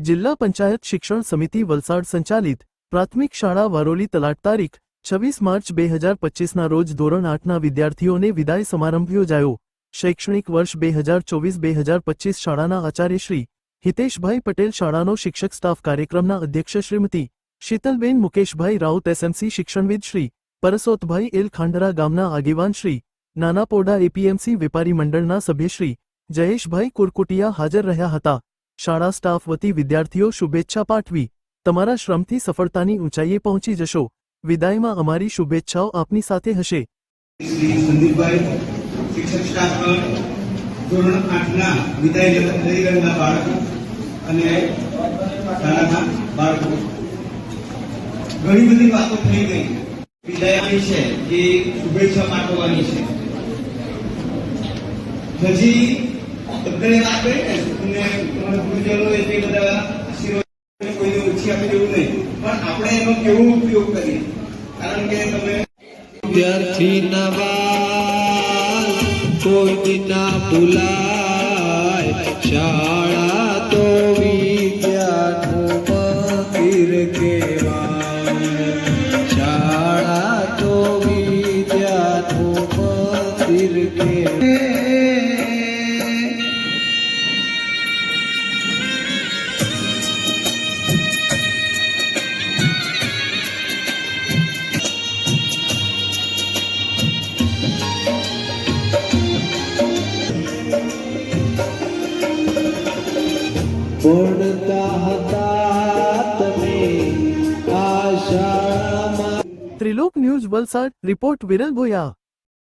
જિલ્લા પંચાયત શિક્ષણ સમિતિ વલસાડ સંચાલિત પ્રાથમિક શાળા વારોલી તલાટ તારીખ છવ્વીસ માર્ચ બે હજાર પચીસના રોજ ધોરણ આઠના વિદ્યાર્થીઓને વિદાય સમારંભ યોજાયો. શૈક્ષણિક વર્ષ બે હજાર ચોવીસ બે હજાર પચીસ શાળાના આચાર્યશ્રી હિતેશભાઈ પટેલ શાળાનો શિક્ષક સ્ટાફ કાર્યક્રમના અધ્યક્ષ શ્રીમતી શીતલબેન મુકેશભાઈ રાઉત એસએમસી શિક્ષણવિદ શ્રી પરસોતભાઈ એલ ખાંડરા ગામના આગેવાન શ્રી નાનાપોડા એપીએમસી વેપારી મંડળના સભ્યશ્રી જયેશભાઈ કુરકુટિયા હાજર રહ્યા હતા. શાળા સ્ટાફ વતી વિદ્યાર્થીઓ શુભેચ્છા પાઠવી. તમારા શ્રમથી સફળતાની ઊંચાઈએ પહોંચી જશો. વિદાયમાં અમારી શુભેચ્છાઓ આપની સાથે હશે. ઘણી બધી વાતો થઈ ગઈ. વિદાયની છે. કે શુભેચ્છા પાઠવવાની છે. હજી બધાને વાત કરી ને તમને ગુરુજનો એટલે બધા આશીર્વાદ કોઈને ઓછી આપી દેવું નહીં, પણ આપણે એનો કેવો ઉપયોગ કરીએ? કારણ કે તમે વિદ્યાર્થી નવા કોઈ ના ભૂલાય, શાળા ત્રિલોક ન્યૂઝ વલસાડ રિપોર્ટ વિરલ ભોયા